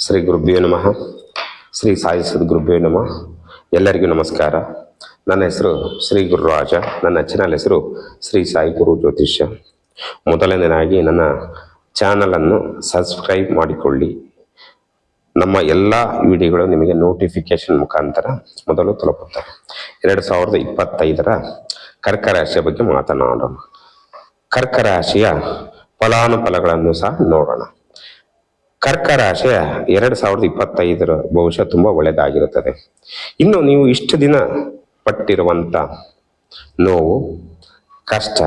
ಶ್ರೀ ಗುರುಭ್ಯೋ ನಮಃ. ಶ್ರೀ ಸಾಯಿ ಸದ್ಗುರುಭ್ಯೋ ನಮಃ. ಎಲ್ಲರಿಗೂ ನಮಸ್ಕಾರ. ನನ್ನ ಹೆಸರು ಶ್ರೀ ಗುರುರಾಜ. ನನ್ನ ಚಾನಲ್ ಹೆಸರು ಶ್ರೀ ಸಾಯಿ ಗುರು ಜ್ಯೋತಿಷ್ಯ ಮೊದಲನೇದಾಗಿ ನನ್ನ ಚಾನಲನ್ನು ಸಬ್ಸ್ಕ್ರೈಬ್ ಮಾಡಿಕೊಳ್ಳಿ. ನಮ್ಮ ಎಲ್ಲ ವಿಡಿಯೋಗಳು ನಿಮಗೆ ನೋಟಿಫಿಕೇಶನ್ ಮುಖಾಂತರ ಮೊದಲು ತಲುಪುತ್ತವೆ. ಎರಡು ಸಾವಿರದ ಇಪ್ಪತ್ತೈದರ ಕರ್ಕ ರಾಶಿಯ ಬಗ್ಗೆ ಮಾತನಾಡೋಣ. ಕರ್ಕ ರಾಶಿಯ ಫಲಾನುಫಲಗಳನ್ನು ಸಹ ನೋಡೋಣ. ಕರ್ಕ ರಾಶಿಯ ಎರಡು ಸಾವಿರದ ಇಪ್ಪತ್ತೈದರ ಬಹುಶಃ ತುಂಬಾ ಒಳ್ಳೆಯದಾಗಿರುತ್ತದೆ. ಇನ್ನು ನೀವು ಇಷ್ಟು ದಿನ ಪಟ್ಟಿರುವಂತ ನೋವು, ಕಷ್ಟ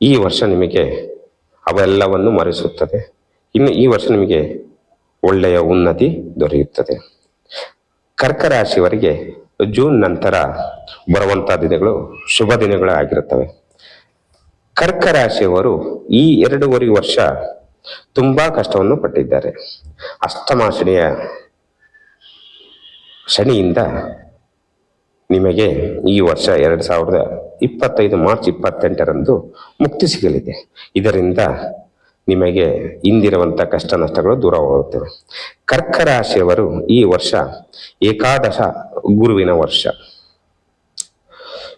ಈ ವರ್ಷ ನಿಮಗೆ ಅವೆಲ್ಲವನ್ನು ಮರೆಸುತ್ತದೆ. ಇನ್ನು ಈ ವರ್ಷ ನಿಮಗೆ ಒಳ್ಳೆಯ ಉನ್ನತಿ ದೊರೆಯುತ್ತದೆ. ಕರ್ಕ ರಾಶಿಯವರಿಗೆ ಜೂನ್ ನಂತರ ಬರುವಂತಹ ದಿನಗಳು ಶುಭ ದಿನಗಳಾಗಿರುತ್ತವೆ. ಕರ್ಕ ರಾಶಿಯವರು ಈ ಎರಡೂವರೆ ವರ್ಷ ತುಂಬಾ ಕಷ್ಟವನ್ನು ಪಟ್ಟಿದ್ದಾರೆ. ಅಷ್ಟಮ ಶನಿಯ ಶನಿಯಿಂದ ನಿಮಗೆ ಈ ವರ್ಷ ಎರಡು ಸಾವಿರದ ಇಪ್ಪತ್ತೈದು ಮಾರ್ಚ್ ಇಪ್ಪತ್ತೆಂಟರಂದು ಮುಕ್ತಿ ಸಿಗಲಿದೆ. ಇದರಿಂದ ನಿಮಗೆ ಇಂದಿರುವಂಥ ಕಷ್ಟ ನಷ್ಟಗಳು ದೂರ ಹೋಗುತ್ತವೆ. ಕರ್ಕ ರಾಶಿಯವರು ಈ ವರ್ಷ ಏಕಾದಶ ಗುರುವಿನ ವರ್ಷ.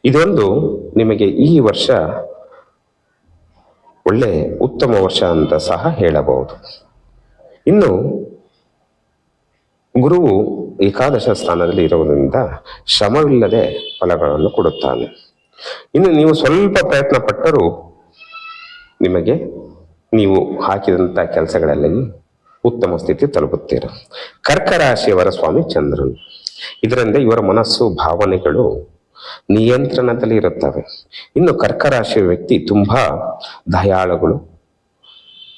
ಇದೊಂದು ನಿಮಗೆ ಈ ವರ್ಷ ಒಳ್ಳೆ ಉತ್ತಮ ವರ್ಷ ಅಂತ ಸಹ ಹೇಳಬಹುದು. ಇನ್ನು ಗುರುವು ಏಕಾದಶ ಸ್ಥಾನದಲ್ಲಿ ಇರುವುದರಿಂದ ಶ್ರಮವಿಲ್ಲದೆ ಫಲಗಳನ್ನು ಕೊಡುತ್ತಾನೆ. ಇನ್ನು ನೀವು ಸ್ವಲ್ಪ ಪ್ರಯತ್ನ ಪಟ್ಟರೂ ನಿಮಗೆ ನೀವು ಹಾಕಿದಂಥ ಕೆಲಸಗಳಲ್ಲಿ ಉತ್ತಮ ಸ್ಥಿತಿ ತಲುಪುತ್ತೀರ. ಕರ್ಕ ರಾಶಿಯವರ ಸ್ವಾಮಿ ಚಂದ್ರನು. ಇದರಿಂದ ಇವರ ಮನಸ್ಸು, ಭಾವನೆಗಳು ನಿಯಂತ್ರಣದಲ್ಲಿ ಇರುತ್ತವೆ. ಇನ್ನು ಕರ್ಕ ರಾಶಿಯ ವ್ಯಕ್ತಿ ತುಂಬಾ ದಯಾಳುಗಳು,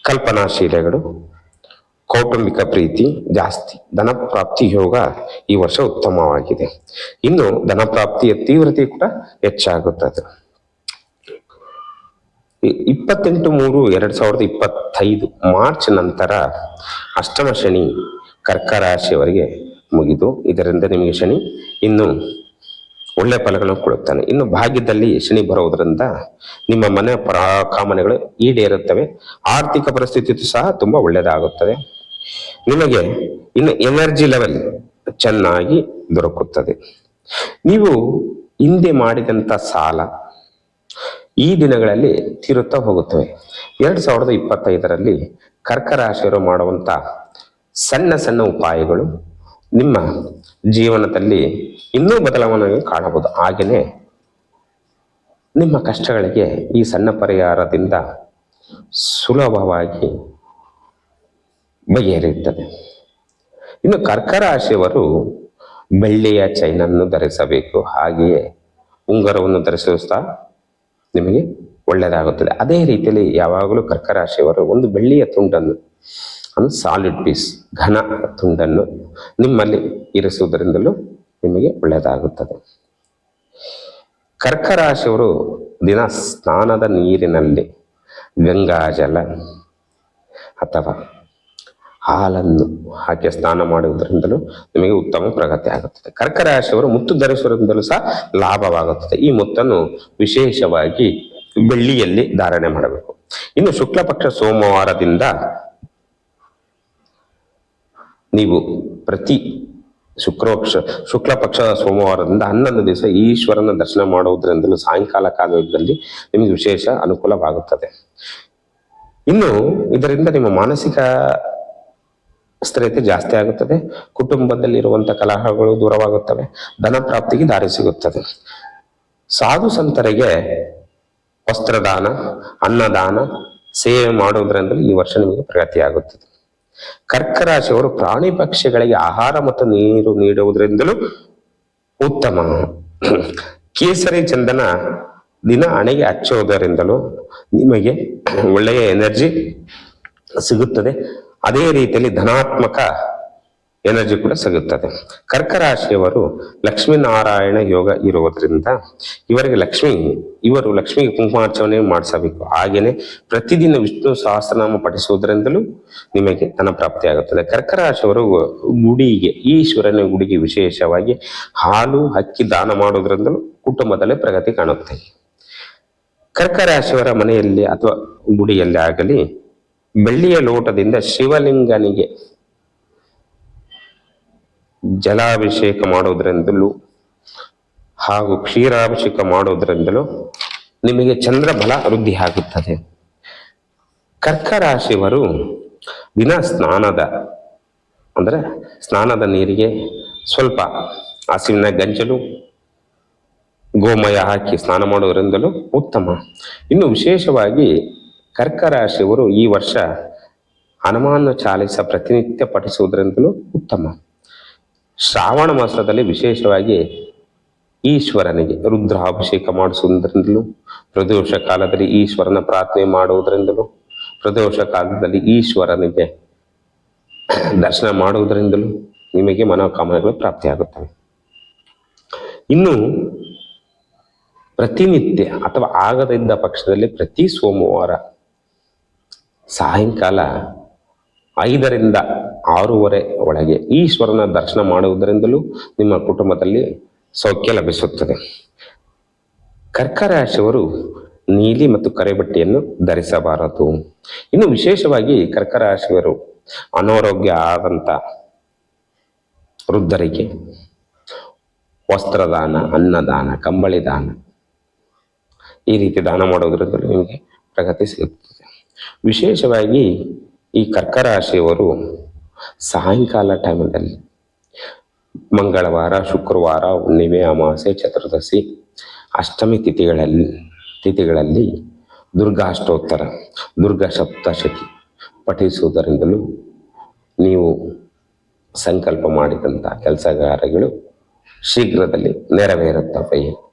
ಕಲ್ಪನಾಶೀಲೆಗಳು, ಕೌಟುಂಬಿಕ ಪ್ರೀತಿ ಜಾಸ್ತಿ. ಧನಪ್ರಾಪ್ತಿ ಯೋಗ ಈ ವರ್ಷ ಉತ್ತಮವಾಗಿದೆ. ಇನ್ನು ಧನಪ್ರಾಪ್ತಿಯ ತೀವ್ರತೆ ಕೂಡ ಹೆಚ್ಚಾಗುತ್ತದೆ. ಇಪ್ಪತ್ತೆಂಟು ಮೂರು ಎರಡ್ ಸಾವಿರದ ಇಪ್ಪತ್ತೈದು ಮಾರ್ಚ್ ನಂತರ ಅಷ್ಟಮ ಶನಿ ಕರ್ಕ ರಾಶಿಯವರಿಗೆ ಮುಗಿದು, ಇದರಿಂದ ನಿಮಗೆ ಶನಿ ಇನ್ನು ಒಳ್ಳೆ ಫಲಗಳನ್ನು ಕೊಡುತ್ತಾನೆ. ಇನ್ನು ಭಾಗ್ಯದಲ್ಲಿ ಶನಿ ಬರುವುದರಿಂದ ನಿಮ್ಮ ಮನೆ ಪ್ರಕಾಮನೆಗಳು ಈಡೇರುತ್ತವೆ. ಆರ್ಥಿಕ ಪರಿಸ್ಥಿತಿ ಸಹ ತುಂಬಾ ಒಳ್ಳೆಯದಾಗುತ್ತದೆ. ನಿಮಗೆ ಇನ್ನು ಎನರ್ಜಿ ಲೆವೆಲ್ ಚೆನ್ನಾಗಿ ದೊರಕುತ್ತದೆ. ನೀವು ಹಿಂದೆ ಮಾಡಿದಂಥ ಸಾಲ ಈ ದಿನಗಳಲ್ಲಿ ತೀರುತ್ತಾ ಹೋಗುತ್ತವೆ. ಎರಡು ಸಾವಿರದ ಇಪ್ಪತ್ತೈದರಲ್ಲಿ ಕರ್ಕ ಮಾಡುವಂತ ಸಣ್ಣ ಸಣ್ಣ ಉಪಾಯಗಳು ನಿಮ್ಮ ಜೀವನದಲ್ಲಿ ಇನ್ನೂ ಬದಲಾವಣೆ ಕಾಣಬಹುದು. ಹಾಗೆಯೇ ನಿಮ್ಮ ಕಷ್ಟಗಳಿಗೆ ಈ ಸಣ್ಣ ಪರಿಹಾರದಿಂದ ಸುಲಭವಾಗಿ ಬಗೆಹರಿಯುತ್ತದೆ. ಇನ್ನು ಕರ್ಕ ರಾಶಿಯವರು ಬೆಳ್ಳಿಯ ಚೈನನ್ನು ಧರಿಸಬೇಕು. ಹಾಗೆಯೇ ಉಂಗರವನ್ನು ಧರಿಸುವ ನಿಮಗೆ ಒಳ್ಳೆಯದಾಗುತ್ತದೆ. ಅದೇ ರೀತಿಯಲ್ಲಿ ಯಾವಾಗಲೂ ಕರ್ಕ ರಾಶಿಯವರು ಒಂದು ಬೆಳ್ಳಿಯ ತುಂಡನ್ನು ಒಂದು ಸಾಲಿಡ್ ಪೀಸ್ ಘನ ತುಂಡನ್ನು ನಿಮ್ಮಲ್ಲಿ ಇರಿಸುವುದರಿಂದಲೂ ನಿಮಗೆ ಒಳ್ಳೆಯದಾಗುತ್ತದೆ. ಕರ್ಕರಾಶಿಯವರು ದಿನ ಸ್ನಾನದ ನೀರಿನಲ್ಲಿ ಗಂಗಾಜಲ ಅಥವಾ ಹಾಲನ್ನು ಹಾಕಿ ಸ್ನಾನ ಮಾಡುವುದರಿಂದಲೂ ನಿಮಗೆ ಉತ್ತಮ ಪ್ರಗತಿ ಆಗುತ್ತದೆ. ಕರ್ಕರಾಶಿಯವರು ಮುತ್ತು ಧರಿಸುವುದರಿಂದಲೂ ಸಹ ಲಾಭವಾಗುತ್ತದೆ. ಈ ಮುತ್ತನ್ನು ವಿಶೇಷವಾಗಿ ಬೆಳ್ಳಿಯಲ್ಲಿ ಧಾರಣೆ ಮಾಡಬೇಕು. ಇನ್ನು ಶುಕ್ಲ ಪಕ್ಷ ಸೋಮವಾರದಿಂದ ನೀವು ಪ್ರತಿ ಶುಕ್ರಪಕ್ಷ ಶುಕ್ಲ ಪಕ್ಷ ಸೋಮವಾರದಿಂದ ಹನ್ನೊಂದು ದಿವಸ ಈಶ್ವರನ ದರ್ಶನ ಮಾಡುವುದರಿಂದಲೂ ಸಾಯಂಕಾಲ ಕಾಲದಲ್ಲಿ ನಿಮಗೆ ವಿಶೇಷ ಅನುಕೂಲವಾಗುತ್ತದೆ. ಇನ್ನು ಇದರಿಂದ ನಿಮ್ಮ ಮಾನಸಿಕ ಸ್ಥಿರತೆ ಜಾಸ್ತಿ ಆಗುತ್ತದೆ. ಕುಟುಂಬದಲ್ಲಿರುವಂತಹ ಕಲಹಗಳು ದೂರವಾಗುತ್ತವೆ. ಧನ ಪ್ರಾಪ್ತಿಗೆ ದಾರಿ ಸಿಗುತ್ತದೆ. ಸಾಧು ಸಂತರಿಗೆ ವಸ್ತ್ರದಾನ, ಅನ್ನದಾನ, ಸೇವೆ ಮಾಡುವುದರಿಂದಲೂ ಈ ವರ್ಷ ನಿಮಗೆ ಪ್ರಗತಿಯಾಗುತ್ತದೆ. ಕರ್ಕ ರಾಶಿಯವರು ಪ್ರಾಣಿ ಪಕ್ಷಿಗಳಿಗೆ ಆಹಾರ ಮತ್ತು ನೀರು ನೀಡುವುದರಿಂದಲೂ ಉತ್ತಮ. ಕೇಸರಿ ಚಂದನ ದಿನ ಹಣೆಗೆ ಹಚ್ಚುವುದರಿಂದಲೂ ನಿಮಗೆ ಒಳ್ಳೆಯ ಎನರ್ಜಿ ಸಿಗುತ್ತದೆ. ಅದೇ ರೀತಿಯಲ್ಲಿ ಧನಾತ್ಮಕ ಎನರ್ಜಿ ಕೂಡ ಸಿಗುತ್ತದೆ. ಕರ್ಕ ರಾಶಿಯವರು ಲಕ್ಷ್ಮೀನಾರಾಯಣ ಯೋಗ ಇರುವುದರಿಂದ ಇವರಿಗೆ ಲಕ್ಷ್ಮಿ, ಇವರು ಲಕ್ಷ್ಮಿಗೆ ಕುಂಕುಮಾರ್ಚನೆ ಮಾಡಿಸಬೇಕು. ಹಾಗೆಯೇ ಪ್ರತಿದಿನ ವಿಷ್ಣು ಸಹಸ್ರನಾಮ ಪಠಿಸುವುದರಿಂದಲೂ ನಿಮಗೆ ಧನ ಪ್ರಾಪ್ತಿಯಾಗುತ್ತದೆ ಕರ್ಕ ರಾಶಿಯವರು ಗುಡಿಗೆ, ಈಶ್ವರನ ಗುಡಿಗೆ ವಿಶೇಷವಾಗಿ ಹಾಲು ಹಕ್ಕಿ ದಾನ ಮಾಡುವುದರಿಂದಲೂ ಕುಟುಂಬದಲ್ಲಿ ಪ್ರಗತಿ ಕಾಣುತ್ತೆ. ಕರ್ಕ ರಾಶಿಯವರ ಮನೆಯಲ್ಲಿ ಅಥವಾ ಗುಡಿಯಲ್ಲಿ ಆಗಲಿ, ಬೆಳ್ಳಿಯ ಲೋಟದಿಂದ ಶಿವಲಿಂಗನಿಗೆ ಜಲಾಭಿಷೇಕ ಮಾಡೋದ್ರಿಂದಲೂ ಹಾಗೂ ಕ್ಷೀರಾಭಿಷೇಕ ಮಾಡೋದ್ರಿಂದಲೂ ನಿಮಗೆ ಚಂದ್ರ ಬಲ ವೃದ್ಧಿ ಆಗುತ್ತದೆ ಕರ್ಕ ರಾಶಿಯವರು ದಿನ ಸ್ನಾನದ, ಅಂದರೆ ಸ್ನಾನದ ನೀರಿಗೆ ಸ್ವಲ್ಪ ಹಸಿವಿನ ಗಂಜಲು, ಗೋಮಯ ಹಾಕಿ ಸ್ನಾನ ಮಾಡೋದ್ರಿಂದಲೂ ಉತ್ತಮ. ಇನ್ನು ವಿಶೇಷವಾಗಿ ಕರ್ಕ ರಾಶಿಯವರು ಈ ವರ್ಷ ಹನುಮಾನ ಚಾಲಿಸ ಪ್ರತಿನಿತ್ಯ ಪಠಿಸುವುದರಿಂದಲೂ ಉತ್ತಮ. ಶ್ರಾವಣ ಮಾಸದಲ್ಲಿ ವಿಶೇಷವಾಗಿ ಈಶ್ವರನಿಗೆ ರುದ್ರಾಭಿಷೇಕ ಮಾಡಿಸುವುದರಿಂದಲೂ, ಪ್ರದೋಷ ಕಾಲದಲ್ಲಿ ಈಶ್ವರನ ಪ್ರಾರ್ಥನೆ ಮಾಡುವುದರಿಂದಲೂ, ಪ್ರದೋಷ ಕಾಲದಲ್ಲಿ ಈಶ್ವರನಿಗೆ ದರ್ಶನ ಮಾಡುವುದರಿಂದಲೂ ನಿಮಗೆ ಮನೋಕಾಮನೆಗಳು ಪ್ರಾಪ್ತಿಯಾಗುತ್ತವೆ. ಇನ್ನು ಪ್ರತಿನಿತ್ಯ ಅಥವಾ ಆಗದಿದ್ದ ಪಕ್ಷದಲ್ಲಿ ಪ್ರತಿ ಸೋಮವಾರ ಸಾಯಂಕಾಲ ಐದರಿಂದ ಆರೂವರೆ ಒಳಗೆ ಈಶ್ವರನ ದರ್ಶನ ಮಾಡುವುದರಿಂದಲೂ ನಿಮ್ಮ ಕುಟುಂಬದಲ್ಲಿ ಸೌಖ್ಯ ಲಭಿಸುತ್ತದೆ. ಕರ್ಕ ರಾಶಿಯವರು ನೀಲಿ ಮತ್ತು ಕರೆ ಬಟ್ಟೆಯನ್ನು ಧರಿಸಬಾರದು. ಇನ್ನು ವಿಶೇಷವಾಗಿ ಕರ್ಕ ರಾಶಿಯವರು ಅನಾರೋಗ್ಯ ಆದಂತ ವೃದ್ಧರಿಗೆ ವಸ್ತ್ರದಾನ, ಅನ್ನದಾನ ಕಂಬಳಿ ದಾನ ಈ ರೀತಿ ದಾನ ಮಾಡೋದ್ರಿಂದ ನಿಮಗೆ ಪ್ರಗತಿ ಸಿಗುತ್ತದೆ. ವಿಶೇಷವಾಗಿ ಈ ಕರ್ಕ ರಾಶಿಯವರು ಸಾಯಂಕಾಲ ಟೈಮಲ್ಲಿ ಮಂಗಳವಾರ, ಶುಕ್ರವಾರ, ಹುಣ್ಣಿಮೆ, ಅಮಾವಾಸ್ಯೆ, ಚತುರ್ದಶಿ, ಅಷ್ಟಮಿ ತಿಥಿಗಳಲ್ಲಿ ತಿಥಿಗಳಲ್ಲಿ ದುರ್ಗಾಷ್ಟೋತ್ತರ ದುರ್ಗಾ ಸಪ್ತಶತಿ ಪಠಿಸುವುದರಿಂದಲೂ ನೀವು ಸಂಕಲ್ಪ ಮಾಡಿದಂಥ ಕೆಲಸಗಾರಗಳು ಶೀಘ್ರದಲ್ಲಿ ನೆರವೇರುತ್ತವೆ.